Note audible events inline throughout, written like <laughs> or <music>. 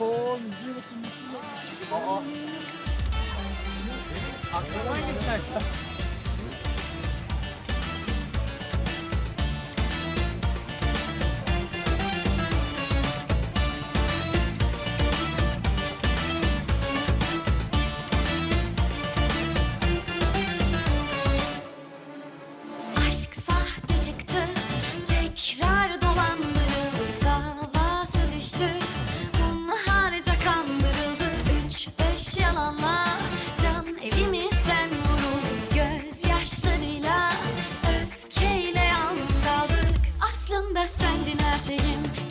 Oo bakın yüzüğe. Aa. Aklından geçerse. Şeyim,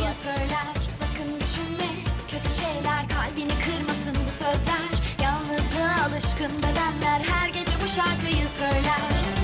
Bekliyorlar. söyler. Sakın düşünme kötü şeyler kalbini kırmasın bu sözler. Yalnızlığa alışkın bedenler her gece bu şarkıyı söyler.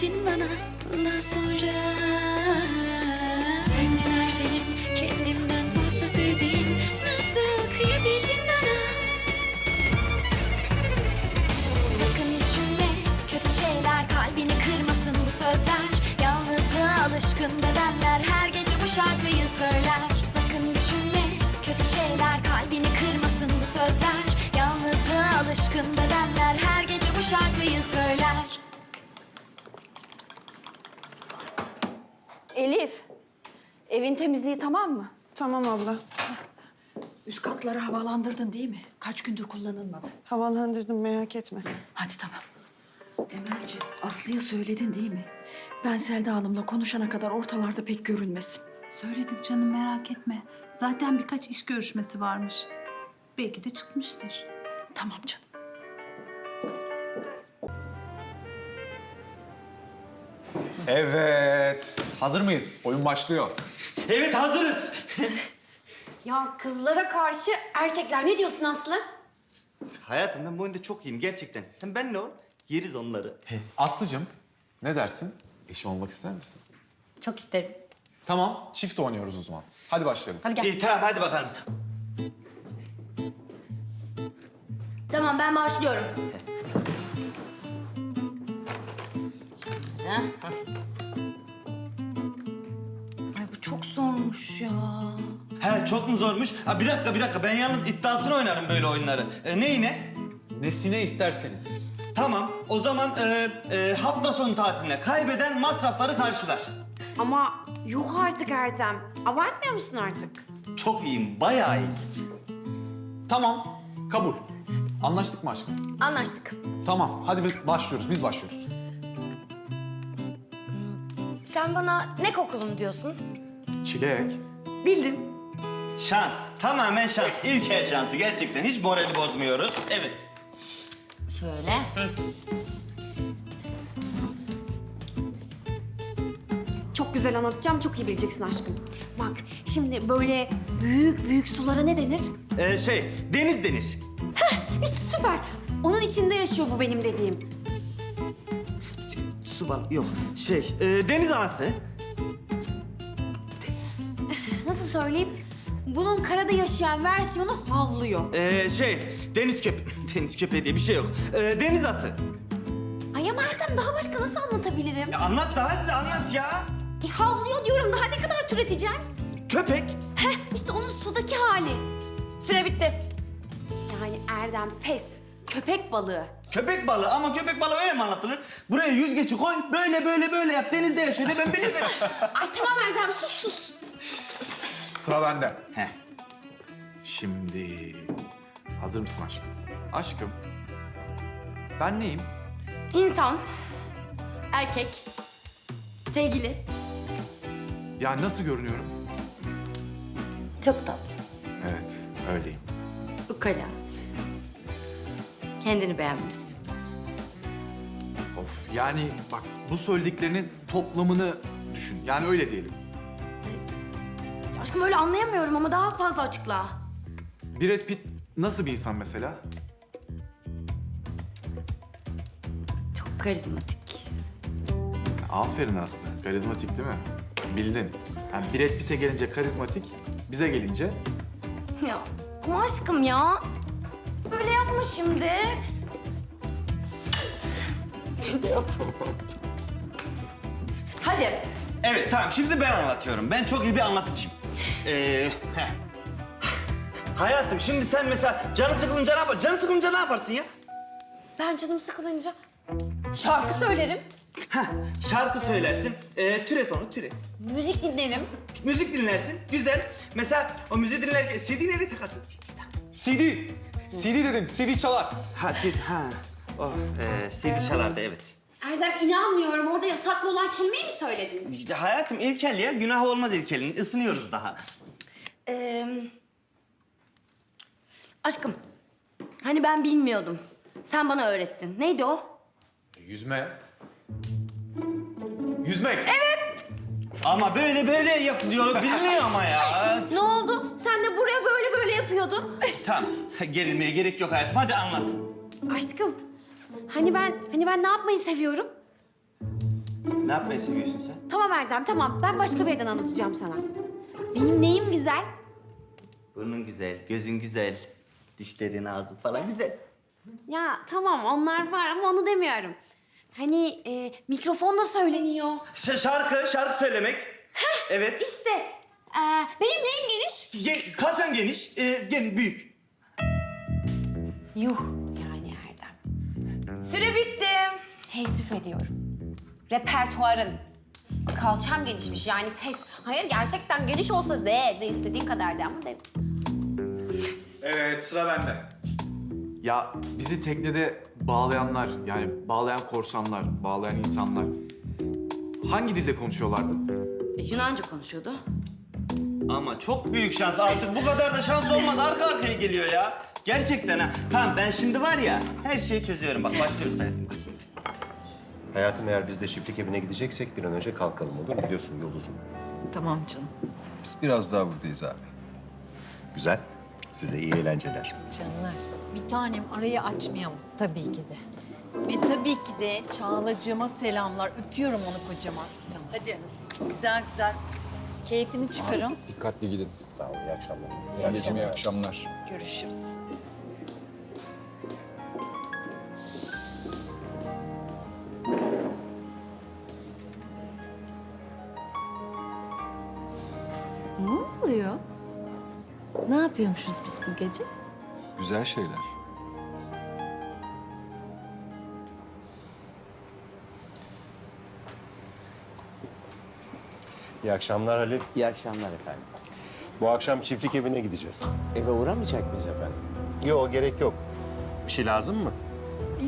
Kıyabildin bana bundan sonra Sendin her şeyim Kendimden fazla sevdiğim Nasıl kıyabildin bana? Sakın düşünme kötü şeyler kalbini kırmasın bu sözler. Yalnızlığa alışkın bedenler her gece bu şarkıyı söyler. Sakın düşünme kötü şeyler kalbini kırmasın bu sözler. Yalnızlığa alışkın bedenler her gece bu şarkıyı söyler Elif, evin temizliği tamam mı? Tamam abla. Üst katları havalandırdın değil mi? Kaç gündür kullanılmadı. Havalandırdım merak etme. Hadi tamam. Demelci, Aslı'ya söyledin değil mi? Ben Selda Hanım'la konuşana kadar ortalarda pek görünmesin. Söyledim canım merak etme. Zaten birkaç iş görüşmesi varmış. Belki de çıkmıştır. Tamam canım. Evet. Hazır mıyız? Oyun başlıyor. Evet hazırız. <laughs> Ya kızlara karşı erkekler ne diyorsun Aslı? Hayatım ben bu oyunda çok iyiyim gerçekten. Sen benle ol. Yeriz onları. <laughs> Aslıcığım, ne dersin? Eşim olmak ister misin? Çok isterim. Tamam, çift oynuyoruz o zaman. Hadi başlayalım. Hadi gel. İyi tamam hadi bakalım. Tamam ben başlıyorum. <laughs> Ay bu çok zormuş ya. He çok mu zormuş? Ha, bir dakika bir dakika ben yalnız iddiasını oynarım böyle oyunları. E, neyine? Nesine isterseniz. Tamam o zaman e, e, hafta sonu tatiline kaybeden masrafları karşılar. Ama yok artık Ertem. Abartmıyor musun artık? Çok iyiyim bayağı iyi. Tamam, kabul. Anlaştık mı aşkım? Anlaştık. Tamam, hadi biz başlıyoruz. Biz başlıyoruz. Sen bana ne kokulum diyorsun? Çilek. Bildim. Şans tamamen şans. İlk el şansı gerçekten hiç morali bozmuyoruz. Evet. Şöyle. Çok güzel anlatacağım, çok iyi bileceksin aşkım. Bak, şimdi böyle büyük büyük sulara ne denir? Ee, şey, deniz denir. İşte süper. Onun içinde yaşıyor bu benim dediğim. Su bal, yok. Şey, e, deniz anası. Nasıl söyleyeyim? Bunun karada yaşayan versiyonu havlıyor. Ee, şey, deniz köp... <laughs> Deniz köpeği diye bir şey yok. Ee, deniz atı. Ay ama Erdem daha başka nasıl anlatabilirim? Ya anlat da hadi anlat ya. E, havlıyor diyorum daha ne kadar türeteceğim? Köpek. Heh işte onun sudaki hali. Süre bitti. Yani Erdem pes. Köpek balığı. Köpek balığı ama köpek balığı öyle mi anlatılır? Buraya yüzgeci koy, böyle böyle böyle yap. Denizde yaşıyor de ben bilirim. <laughs> Ay tamam Erdem sus sus. Sıra bende. Heh. Şimdi... Hazır mısın aşkım? Aşkım. Ben neyim? İnsan, erkek, sevgili. Yani nasıl görünüyorum? Çok tatlı, Evet, öyleyim. ukala. Kendini beğenmiş. Of yani bak bu söylediklerinin toplamını düşün. Yani öyle diyelim. Aşkım öyle anlayamıyorum ama daha fazla açıkla. Brad Pitt nasıl bir insan mesela? Çok karizmatik. Aferin Aslı. Karizmatik değil mi? Bildin. Yani Brad Pitt'e gelince karizmatik, bize gelince... Ya ama aşkım ya. Böyle yapma şimdi. Hadi. Evet tamam şimdi ben anlatıyorum. Ben çok iyi bir anlatıcıyım. Ee, heh. Hayatım şimdi sen mesela canı sıkılınca ne yapar? Canı sıkılınca ne yaparsın ya? Ben canım sıkılınca şarkı söylerim, Heh, şarkı söylersin. Ee, türet onu türet. müzik dinlerim. Müzik dinlersin. Güzel. Mesela o müziği dinlerken CD nereye takarsın? CD! CD dedin, CD çalar. Ha CD ha. Oh, ee, CD çalardı evet. Erdem inanmıyorum orada yasaklı olan kelimeyi mi söyledin? İşte hayatım ilkel ya. Günah olmaz ilkelin. Isınıyoruz daha. Ee, aşkım. Hani ben bilmiyordum. Sen bana öğrettin. Neydi o? Yüzme. Yüzmek. Ama böyle böyle yapılıyor bilmiyor ama ya. <laughs> Ne oldu? Sen buraya böyle böyle yapıyordun. tamam. Gerilmeye gerek yok hayatım. Hadi anlat. Aşkım, hani ben hani ben ne yapmayı seviyorum? Ne yapmayı seviyorsun sen? Tamam Erdem, tamam. Ben başka bir yerden anlatacağım sana. Benim neyim güzel? Burnun güzel, gözün güzel, dişlerin, ağzın falan güzel. Ya tamam onlar var ama onu demiyorum. Hani e, mikrofonla söyleniyor. Ş- şarkı, şarkı söylemek. Evet. İşte e, benim neyim geniş? Ge- kalçan geniş, e, geniş, büyük. Yuh yani Erdem. Süre bitti. Teessüf ediyorum. Repertuarın. Kalçam genişmiş yani pes. Hayır gerçekten geniş olsa de, de istediğin kadar de ama de. Evet, sıra bende. Ya bizi teknede bağlayanlar, yani bağlayan korsanlar, bağlayan insanlar hangi dilde konuşuyorlardı? E, Yunanca konuşuyordu. Ama çok büyük şans artık. Bu kadar da şans olmaz. Arka arkaya geliyor ya. Gerçekten ha. Tamam ben şimdi var ya her şeyi çözüyorum. Bak başlıyoruz hayatım. Hayatım eğer biz de çiftlik evine gideceksek bir an önce kalkalım olur mu? Biliyorsun yol uzun. Tamam canım. Biz biraz daha buradayız abi. Güzel. Size iyi eğlenceler. Canlar, bir tanem arayı açmayalım tabii ki de. Ve tabii ki de Çağlacığıma selamlar. Öpüyorum onu kocaman. Hadi güzel güzel keyfini çıkarın. Dikkatli gidin. Sağ olun, iyi akşamlar. İyi geceler, iyi akşamlar. Görüşürüz. Ne oluyor? Ne yapıyormuşuz biz bu gece? Güzel şeyler. İyi akşamlar Halil. İyi akşamlar efendim. Bu akşam çiftlik evine gideceğiz. Eve uğramayacak mıyız efendim? Yok, gerek yok. Bir şey lazım mı?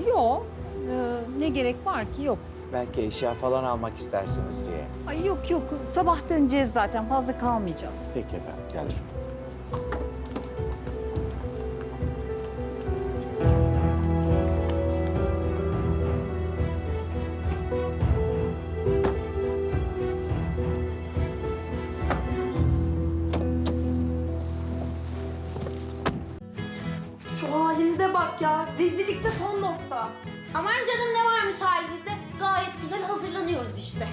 Yok. Ee, ne gerek var ki? Yok. Belki eşya falan almak istersiniz diye. Ay yok yok. Sabah döneceğiz zaten. Fazla kalmayacağız. Peki efendim. Gel. İşte.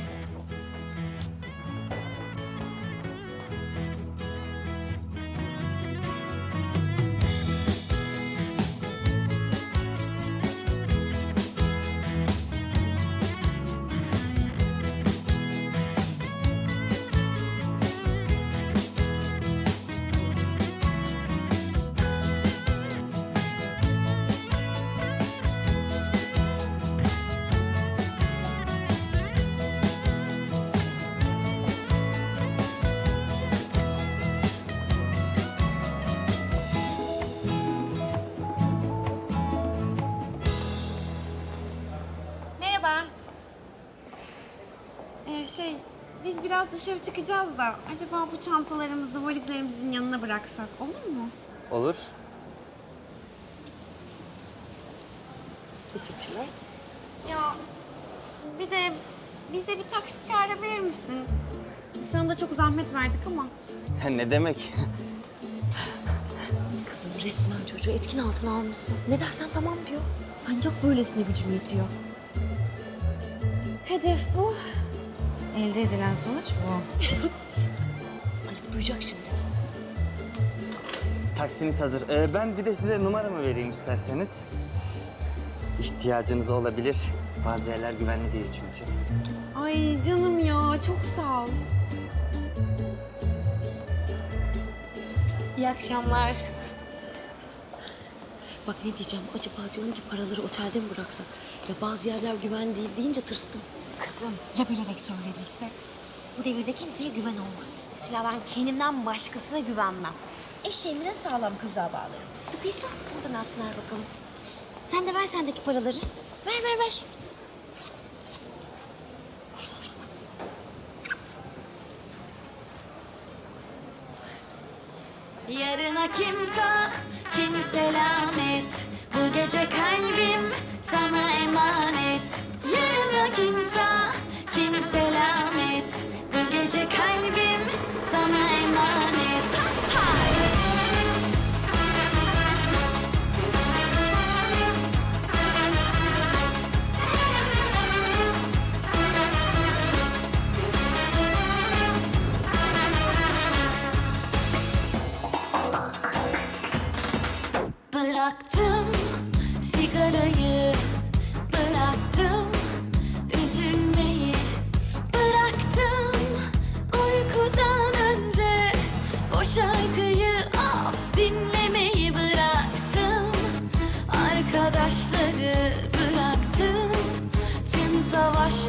Ee, şey, biz biraz dışarı çıkacağız da acaba bu çantalarımızı valizlerimizin yanına bıraksak olur mu? Olur. Ya bir de bize bir taksi çağırabilir misin? Sana da çok zahmet verdik ama. ne demek? Kızım resmen çocuğu etkin altına almışsın. Ne dersen tamam diyor. Ancak böylesine gücüm yetiyor. Hedef bu. Elde edilen sonuç bu. <laughs> Ali duyacak şimdi. Taksiniz hazır. Ee, ben bir de size numaramı vereyim isterseniz. İhtiyacınız olabilir. Bazı yerler güvenli değil çünkü. Ay canım ya çok sağ ol. İyi akşamlar. Bak ne diyeceğim acaba diyorum ki paraları otelde mi bıraksak? Ya bazı yerler güven değil deyince tırstım. Kızım ya bilerek söylediyse? Bu devirde kimseye güven olmaz. Mesela ben kendimden başkasına güvenmem. Eşeğimi de sağlam kızlığa bağlarım. Sıkıysa buradan alsınlar bakalım. Sen de ver sendeki paraları. Ver ver ver. Yarına kimse, kim selamet. Bu gece kalbim sana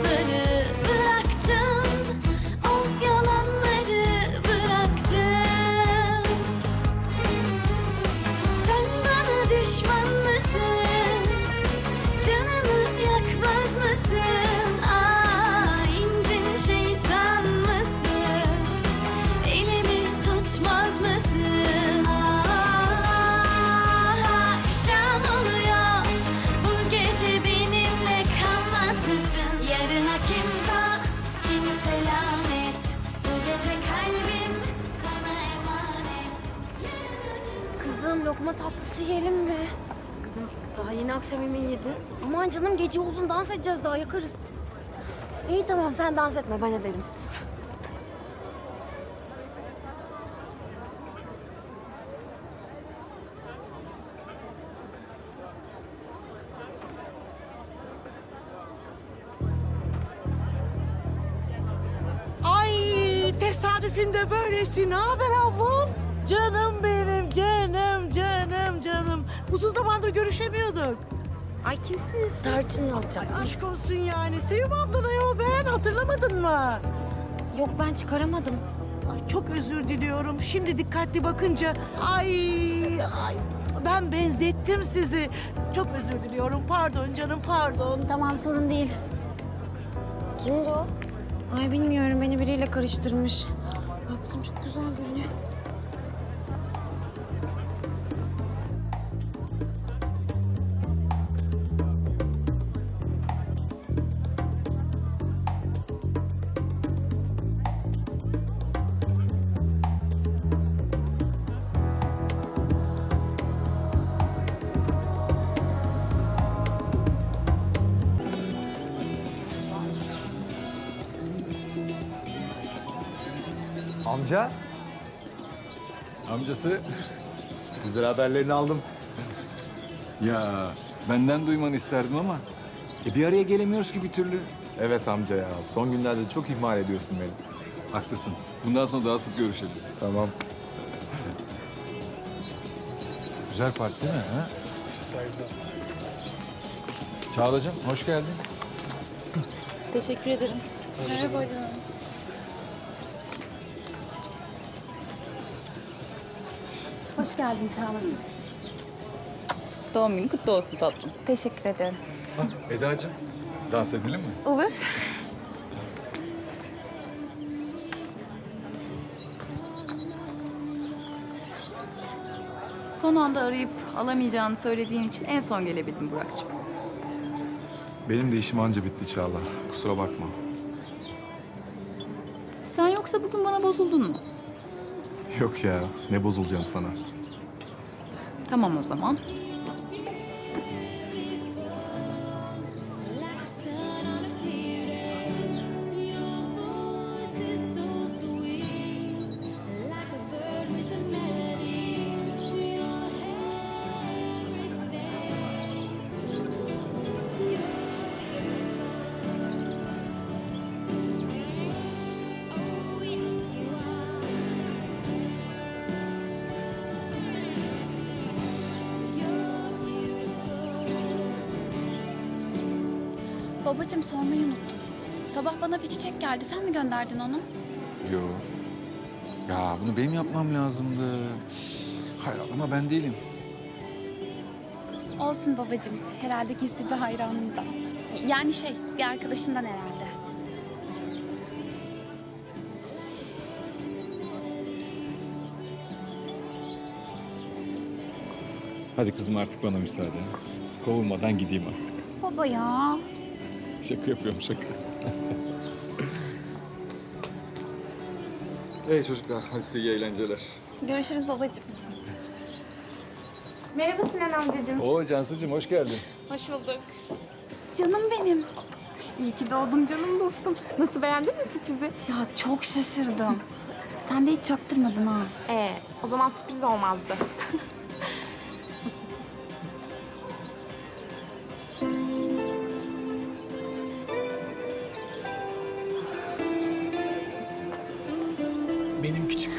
taşları yiyelim mi? Kızım daha yeni akşam yemeği yedin. Aman canım gece uzun dans edeceğiz daha yakarız. İyi tamam sen dans etme ben ederim. Ay tesadüfinde böylesi. Ne haber ablam? Canım benim. Uzun zamandır görüşemiyorduk. Ay kimsiniz siz? Tarçın. Ay, aşk olsun yani. Sevim ablan ayol ben hatırlamadın mı? Yok ben çıkaramadım. Ay, çok özür diliyorum. Şimdi dikkatli bakınca ay ay ben benzettim sizi. Çok özür diliyorum. Pardon canım pardon. Tamam sorun değil. Kimdi o? Ay bilmiyorum beni biriyle karıştırmış. Ay kızım çok güzel görünüyor. Güzel haberlerini aldım. Ya benden duymanı isterdim ama e, bir araya gelemiyoruz ki bir türlü. Evet amca ya. Son günlerde çok ihmal ediyorsun beni. Haklısın. Bundan sonra daha sık görüşelim. Tamam. Güzel parti değil mi? Ha? Çağla'cığım hoş geldin. Teşekkür ederim. Merhaba Hoş geldin Çağla'cığım. Doğum günün kutlu olsun tatlım. Teşekkür ederim. Eda'cığım dans edelim mi? Olur. Son anda arayıp alamayacağını söylediğin için en son gelebildim Burak'cığım. Benim de işim anca bitti Çağla. Kusura bakma. Sen yoksa bugün bana bozuldun mu? Yok ya. Ne bozulacağım sana. Tamam o zaman. Babacığım sormayı unuttum. Sabah bana bir çiçek geldi. Sen mi gönderdin onu? Yo. Ya bunu benim yapmam lazımdı. Hayır ama ben değilim. Olsun babacığım. Herhalde gizli bir hayranından. Yani şey, bir arkadaşımdan herhalde. Hadi kızım artık bana müsaade. Kovulmadan gideyim artık. Baba ya. Şaka yapıyorum şaka. hey çocuklar hadi size iyi eğlenceler. Görüşürüz babacığım. Merhaba Sinan amcacığım. Oo Cansucuğum hoş geldin. Hoş bulduk. Canım benim. İyi ki doğdun canım dostum. Nasıl beğendin mi sürprizi? Ya çok şaşırdım. Sen de hiç çaktırmadın ha. Ee, o zaman sürpriz olmazdı. <laughs>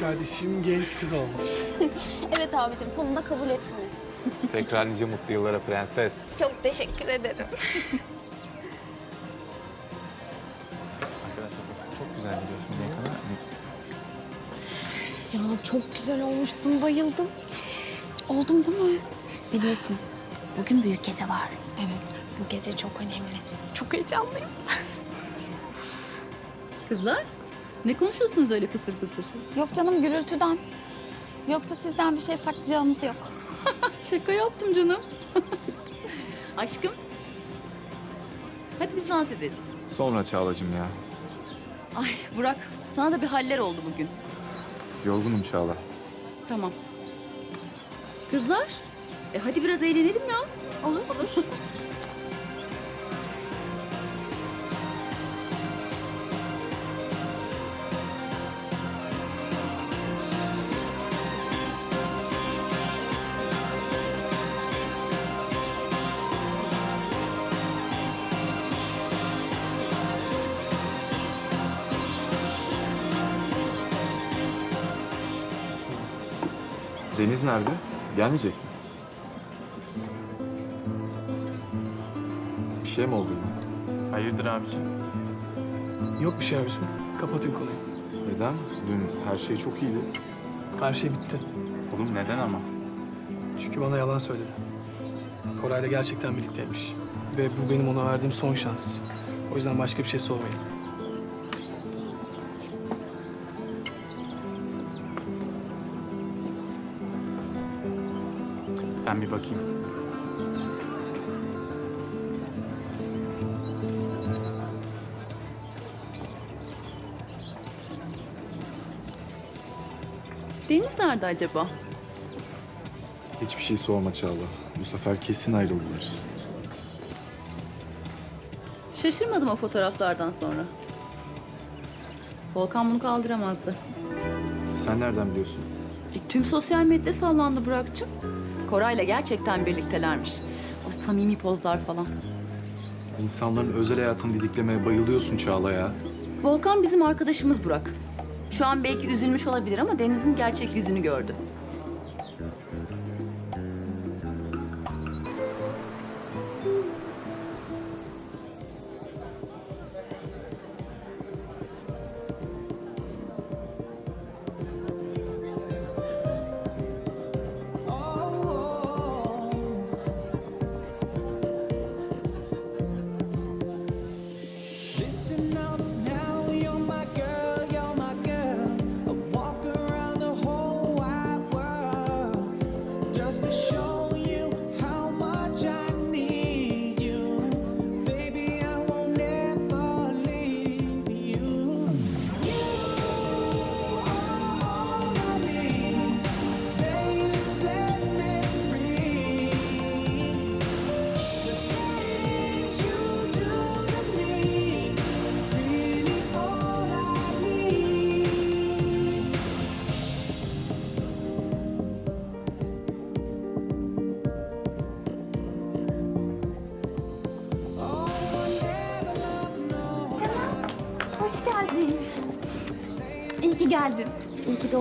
kardeşim genç kız olmuş. <laughs> Evet abicim sonunda kabul ettiniz. Tekrar nice mutlu yıllara prenses. Çok teşekkür ederim. Arkadaşlar çok güzel gidiyorsun kadar. Ya çok güzel olmuşsun bayıldım. Oldum değil mi? Biliyorsun bugün büyük gece var. Evet bu gece çok önemli. Çok heyecanlıyım. Kızlar, ne konuşuyorsunuz öyle fısır fısır? Yok canım gürültüden. Yoksa sizden bir şey saklayacağımız yok. <laughs> Şaka yaptım canım. <laughs> Aşkım. Hadi biz dans edelim. Sonra Çağla'cığım ya. Ay Burak, sana da bir haller oldu bugün. Yorgunum Çağla. Tamam. Kızlar, e hadi biraz eğlenelim ya. Olur. Olur. <laughs> Deniz nerede? Gelmeyecek mi? Bir şey mi oldu yine? Hayırdır abiciğim? Yok bir şey abicim. Kapatın konuyu. Neden? Dün her şey çok iyiydi. Her şey bitti. Oğlum neden ama? Çünkü bana yalan söyledi. Koray'la gerçekten birlikteymiş. Ve bu benim ona verdiğim son şans. O yüzden başka bir şey sormayın. Ben bir bakayım. Deniz nerede acaba? Hiçbir şey sorma Çağla. Bu sefer kesin ayrıldılar. Şaşırmadım o fotoğraflardan sonra. Volkan bunu kaldıramazdı. Sen nereden biliyorsun? E, tüm sosyal medya sallandı Burak'cığım. Koray'la gerçekten birliktelermiş. O samimi pozlar falan. İnsanların özel hayatını didiklemeye bayılıyorsun Çağla ya. Volkan bizim arkadaşımız Burak. Şu an belki üzülmüş olabilir ama Deniz'in gerçek yüzünü gördü.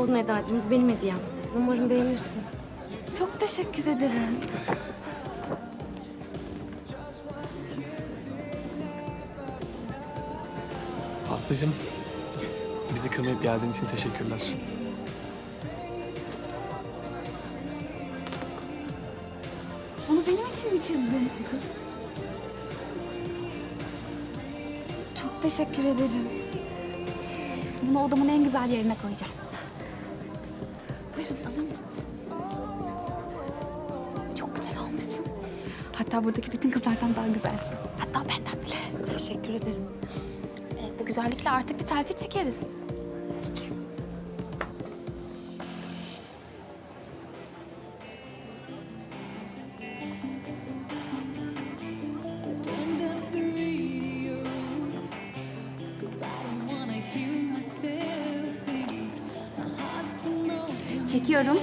Doğdun Eda'cığım. Bu benim hediyem. Umarım beğenirsin. Çok teşekkür ederim. Aslıcığım, bizi kırmayıp geldiğin için teşekkürler. Bunu benim için mi çizdin? Çok teşekkür ederim. Bunu odamın en güzel yerine koyacağım. Hatta buradaki bütün kızlardan daha güzelsin. Hatta benden bile. Teşekkür ederim. Ee, bu güzellikle artık bir selfie çekeriz. Çekiyorum.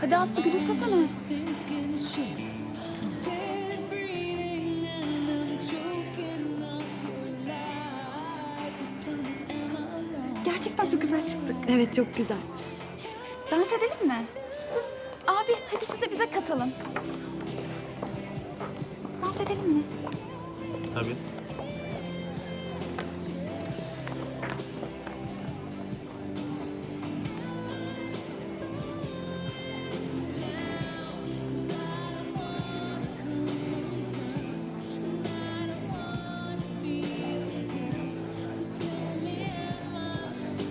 Hadi Aslı gülümsesene. Gerçekten çok güzel çıktık. Evet çok güzel. Dans edelim mi? Abi hadi siz de bize katılın. Dans edelim mi? Tabii.